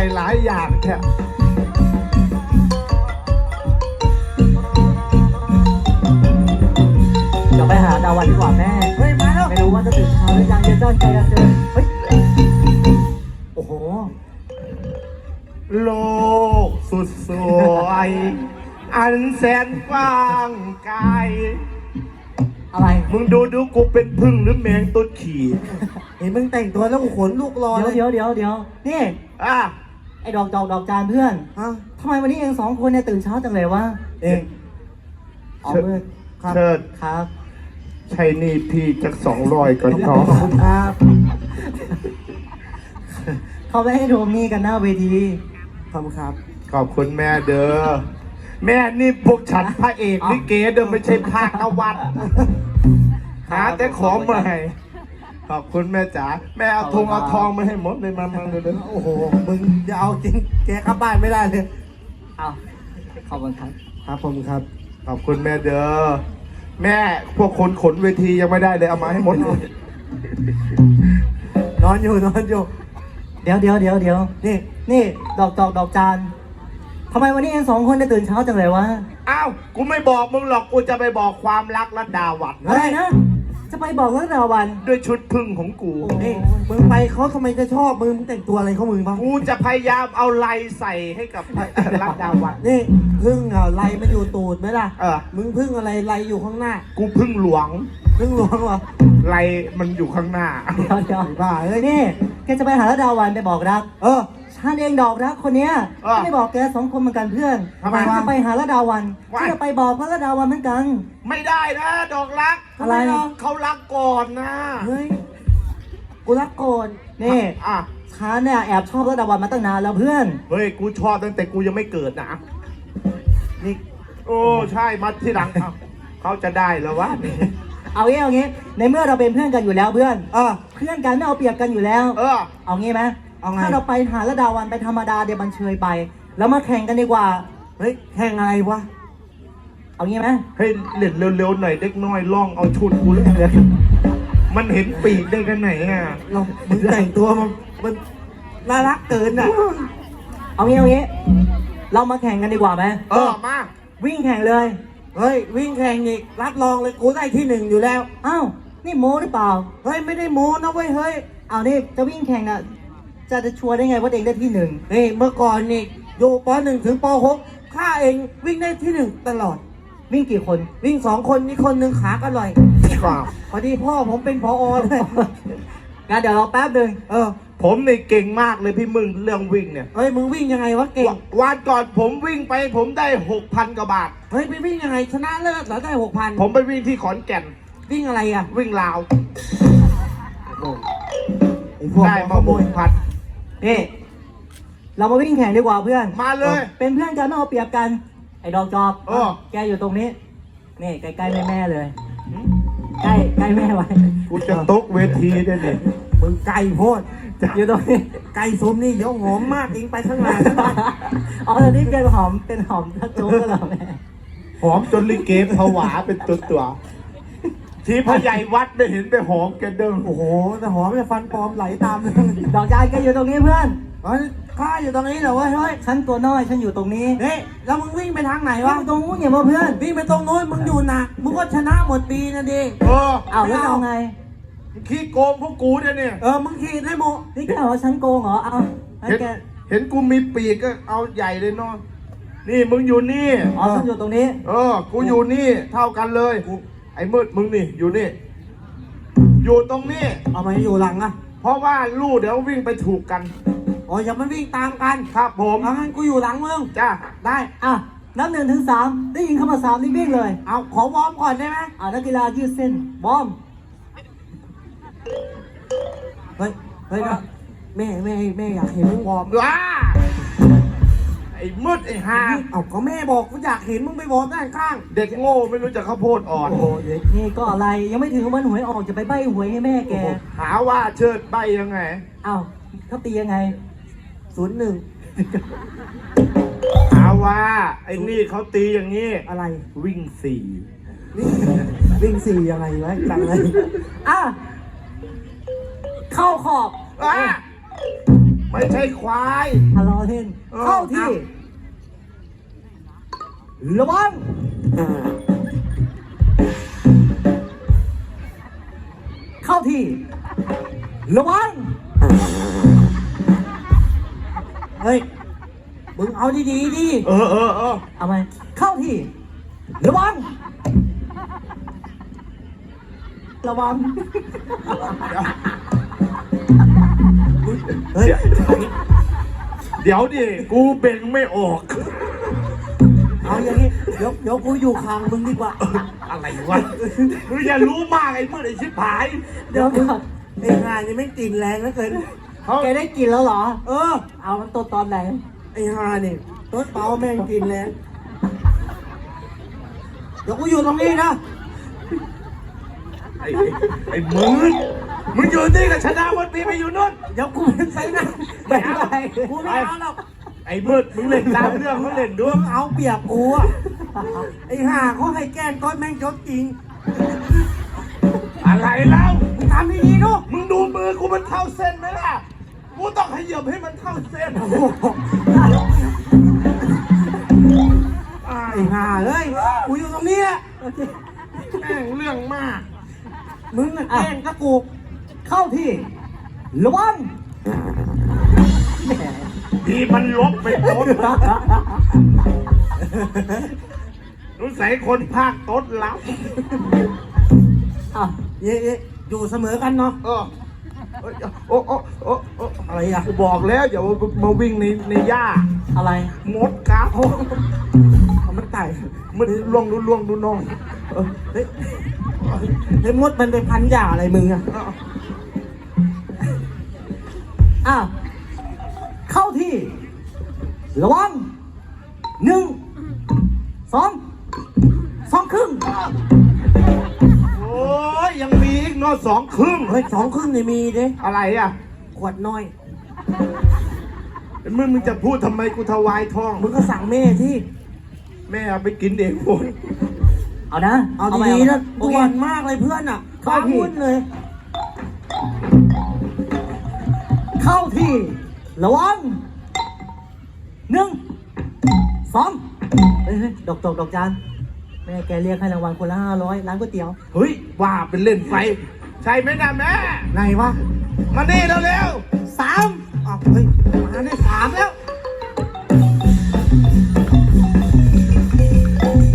ทยหลายอย่างแท้เดี๋ยวไปหาดาวันดีกว่าแม่ เฮ้ยมาแล้ว ไม่รู้ว่าจะตื่นเช้าหรือยังเย็นจ้อนใจจะเจอเฮ้ย โอ้โห โลกสุดสวย อันแสนกว้างไกล อะไร มึงดูดูกูเป็นพึ่งหรือแมงตุ๊ดขี่ เห็นมึงแต่งตัวแล้วกูขนลูกรอเดี๋เลยวย เดี๋ยวเดี๋ยวเดี๋ยวนี่ อะ ไอ้ดอกดอกดอกจานเพื่อนฮะทำไมวันนี้เองสองคนเนี่ยตื่นเช้าจังเลยวะเองอ๋อมืดครับเชิด ครับใช่นี่พี่จักสองร้อยก่อนเนาะขอบคุณครับ เขาไม่ให้รวมหนี่กันหน้าเวทีขอบคุณครับ ขอบคุณแม่เด้อ แม่นี่พวกฉันพระเอกลิเกเด้อไม่ใช่ภาคตะวันหาแต่ของมาให้ ขอบคุณแม่จ๋าแม่เอาทงเอาทองมาให้หมดเลยมามาเลยเด้อโอ้โหมึงจะเอาจริงแกกลับบ้านไม่ได้เลยเอาขอบคุณครับครับผมครับ ขอบคุณแม่เด้อแม่พวกคนขนเวทียังไม่ได้เลยเอามาให้หมดเลยนอนอยู่นอนอยู่ เดี๋ยวเดี๋ยวเดี๋ยวเดี๋ยวนี่นี่ดอกดอกดอกจานทำไมวันนี้เองสองคนเนี่ยตื่นเช้าจังเลยวะอ้าวกูไม่บอกมึงหรอกกูจะไปบอกความรักระดาวัดเฮ้อะไรยนะ จะไปบอกเรื่องราววัน ด้วยชุดพึ่งของกูโอ้นี่มึงไปเขาทำไมจะชอบมึงมึงแต่งตัวอะไรเขามึงบ้างกูจะพยายามเอาลายใส่ให้กับรัดดาวัดนี่พึ่งอะไรมันอยู่ตูดไหมล่ะเออ มึงพึ่งอะไรไรอยู่ข้างหน้า กูพึ่งหลวงพึ่งหลวงเหรอลายมันอยู่ข้างหน้า เดี๋ยวเดี๋ยวไอ้บ้าเอ้ยนี่แกจะไปหาระดาวันไปบอกรัก เออ ฉันเองดอกรักคนเนี้ยอะไม่บอกแกสองคนเหมือนกันเพื่อนทำไมฉันจะไปหาระดาวันว่าฉันจะไปบอกพระระดาวันเหมือนกัน ไม่ได้นะ ดอกรักอะไรทำมล่เขารักก่อนนะเฮ้ยกูรักก่อนนี่อะฉันเนี่ยแอบชอบระดาวันมาตั้งนานแล้วเพื่อน เฮ้ย กูชอบตั้งแต่กูยังไม่เกิดนะนี่โอ้ใช่มาที่หลังเขาเขาจะได้แล้ววะเอางี้เอางี้ในเมื่อเราเป็นเพื่อนกันอยู่แล้วเพื่อน เออเพื่อนกันไม่เอาเปรียบกันอยู่แล้ว เออ เอางี้ไหม เอาไง ถ้าเราไปหาระดาวันไปธรรมดาเดี๋ยวมันเชยไป แล้วมาแข่งกันดีกว่า เฮ้ยแข่งอะไรวะ เอางี้ไหมให้เล่นเร็วๆหน่อยเด็กน้อยล่องเอาชุดกูเลยมันเห็นปีกได้กันไหนอะเรามึงแต่งตัวมันมันน่ารักเกินอะเอางี้เอางี้ เรามาแข่งกันดีกว่าไหมเออมาวิ่งแข่งเลย เฮ้ย วิ่งแข่งอีกรับรองเลยกูได้ที่หนึ่งอยู่แล้ว อ้าว นี่โม้หรือเปล่า เฮ้ย ไม่ได้โม้นะเว้ย เฮ้ย เอานี่จะวิ่งแข่งน่ะ จะจะชัวร์ได้ไงว่าตัวเองได้ที่หนึ่งนี่เมื่อก่อนนี่อยู่ปหนึ่งถึงปหกข้าเองวิ่งได้ที่หนึ่งตลอด วิ่งกี่คนวิ่งสองคนนี่คนหนึ่งขาก็ลอยครับพอดีพ่อผมเป็นพอเลยงั้นเดี๋ยวเราแป๊บหนึ่งเออผมนี่เก่งมากเลยพี่มึงเรื่องวิ่งเนี่ยเฮ้ยมึงวิ่งยังไงวะเก่ง ววันก่อนผมวิ่งไปผมได้หกพันกว่าบาท เฮ้ยไปวิ่งยังไงชนะเลิศเหรอได้หกพันผมไปวิ่งที่ขอนแก่นวิ่งอะไรอะ วิ่งลาว ไอ้พวกได้ขมาโมหยกพัน นี่เรามาวิ่งแข่งดีกว่าเพื่อนมาเลย เป็นเพื่อนกันไม่เอาเปรียบกัน ไอ้ดอกจอกเออ แกอยู่ตรงนี้ นี่ใกล้ๆแม่แม่ๆเลย ใกล้ใกล้แม่ไว้กูจะตกเวทีได้เนี่ยมึงไก่โพดอยู่ตรงนี้ ไก่ซุ้มนี่เดี๋ยวหอมมากเองไปข้างหน้าข้างหน้าอ๋อตอนนี้เป็นหอมเป็นหอมทัดโจ๊กแล้วเหรอแม่หอมจนลิเกผวาเป็นตัวตัวๆ ที่พ่อใหญ่วัดได้เห็นไปหอมแกันเดิมโอ้โหแต่หอมแต่ฟันปลอมไหลตามเลยดอกจานแกอยู่ตรงนี้เพื่อนเฮ้ยข้าอยู่ตรงนี้เหรอเว้ยเฮ้ยฉันตัวน้อยฉันอยู่ตรงนี้เฮ้ยแล้วมึงวิ่งไปทางไหนว่าวะตรงนู้นเนี่ยมาเพื่อนวิ่งไปตรงนู้นมึงอยู่หนักมึงก็ชนะหมดปีนะดิเออเอาแล้วจะเอาไงขี้โกงพวกกูเนี่ยเนี่ยเออมึงขีดให้โมนี่แกบอกว่าฉันโกงเหรอเอาให้เห็นแกเห็นกูมีปีกก็เอาใหญ่เลยเนาะนี่มึงอยู่นี่อ๋อฉันอยู่ตรงนี้ เออ กูอยู่นี่เท่ากันเลยไอ้มืดมึงนี่อยู่นี่ อยู่ตรงนี้ เอามาอยู่หลังอะเพราะว่าลู่เดี๋ยววิ่งไปถูกกัน อ๋ออย่ามันวิ่งตามกันครับผม เอางั้นกูอยู่หลังมึง จ้า ได้ อะ นับหนึ่งถึงสามได้ยินคำว่าสามนี่วิ่งเลย เอาขอวอร์มก่อนได้ไหมอะนักกีฬายืดเส้นบอมเฮ้ย เฮ้ยนะแม่แม่แม่อยากเห็นมึงวอร์มว้า ไอ้มืดไอ้ห่าเอาก็แม่บอกกูอยากเห็นมึงไปวอร์มด้านข้าง เด็กโง่ไม่รู้จักข้าวโพดอ่อน โอ้โหเดี๋ยวนี่ก็อะไรยังไม่ถึงวันหวยออกจะไปใบ้หวยให้แม่แก หาว่าเชิดใบยังไง เอ้าเขาตียังไงศูนย์หนึ่งหาว่าไอ้นี่เขาตีอย่างนี้ อะไร วิ่งสี่วิ่งวิ่งสี่ยังไงวะจังเลยอะเข้าขอบว้า ไม่ใช่ควายทะเลาะเล่นเออเข้าที่ระวังเข้าที่ระวังเฮ้ยมึงเอาดีๆดิเออเออเออเอาไหมเข้าที่ระวังระวัง เฮ้ยเดี๋ยวดิ กูเบ่งไม่ออก เอาอย่างนี้เดี๋ยวเดี๋ยวกูอยู่ข้างมึงดีกว่า อะไรวะมึงอย่ารู้มากไอ้เมื่อไอ้ชิบหาย เดี๋ยวก่อนไอ้งานนี่ไม่งกลิ่นแรงเหลือเกินเขาแกได้กินแล้วเหรอ เออ เอามันตัวตอนไหน ไอ้ฮานี่รถเปาแม่งกินแรงเดี๋ยวกูอยู่ตรงนี้นะ ไอ้ไอ้ไอ้มึง มึงอยู่นี่กับชนะวันปีไปอยู่นู่น เดี๋ยวกูเป็นไซนะไม่เอากูไม่เอาหรอกไอ้มืดมึงเล่นตามเรื่องเขาเล่นด้วยมึงเอาเปรียบกูอะไอ้ห่าเขาให้แกล้งก้อนแม่งยกจริง อะไรแล้วมึงทำดีๆดูมึงดูมือกูมันเข้าเส้นไหมล่ะ กูต้องขยับให้มันเข้าเส้น ไอ้ห่าเอ้ยกูอยู่ตรงนี้แหละแม่งเรื่องมาก มึงน่ะแกล้งกระกู เข้าที่ระวังดีมันลบไปต้นรู้ใส่คนภาคต้นรับอะเย่เย่อยู่เสมอกันเนาะเออเอ้ยโอ้โอ้โอ้โอ้อะไรอะกูบอกแล้วอย่ามาวิ่งในในหญ้าอะไรมดกัดเอามันไต่มันล่วงดูล่วงดูน้องเออเฮ้ยเฮ้ยมดมันไปพันหย่าอะไรมึงอะเอาอะเข้าที่ ระวังหนึ่งสองสองครึ่งโอ้ยยังมีอีกเนอะสองครึ่ง เฮ้ยสองครึ่งนี่มีเด้อะไรอะขวดน้อย มึงมึงจะพูดทำไมกูถวายทอง มึงก็สั่งแม่ที่ แม่เอาไปกินเองโว้ย เอานะเอาไหมดีๆนะโอด่เค วนมากเลยเพื่อนอะเข้าฟ้าที่วุ่นเลย เข้าที่ระวังหนึ่งสองเฮ้ยเฮ้ยดอกดอกดอกจานแม่แกเรียกให้รางวัลคนละห้าร้อยร้านก๋วยเตี๋ยวเฮ้ยว่าเป็นเล่นไฟใช่ไหมนะแม่ไหนวะมานี่เร็วสามอ้าวเฮ้ยมาได้สามแล้วๆ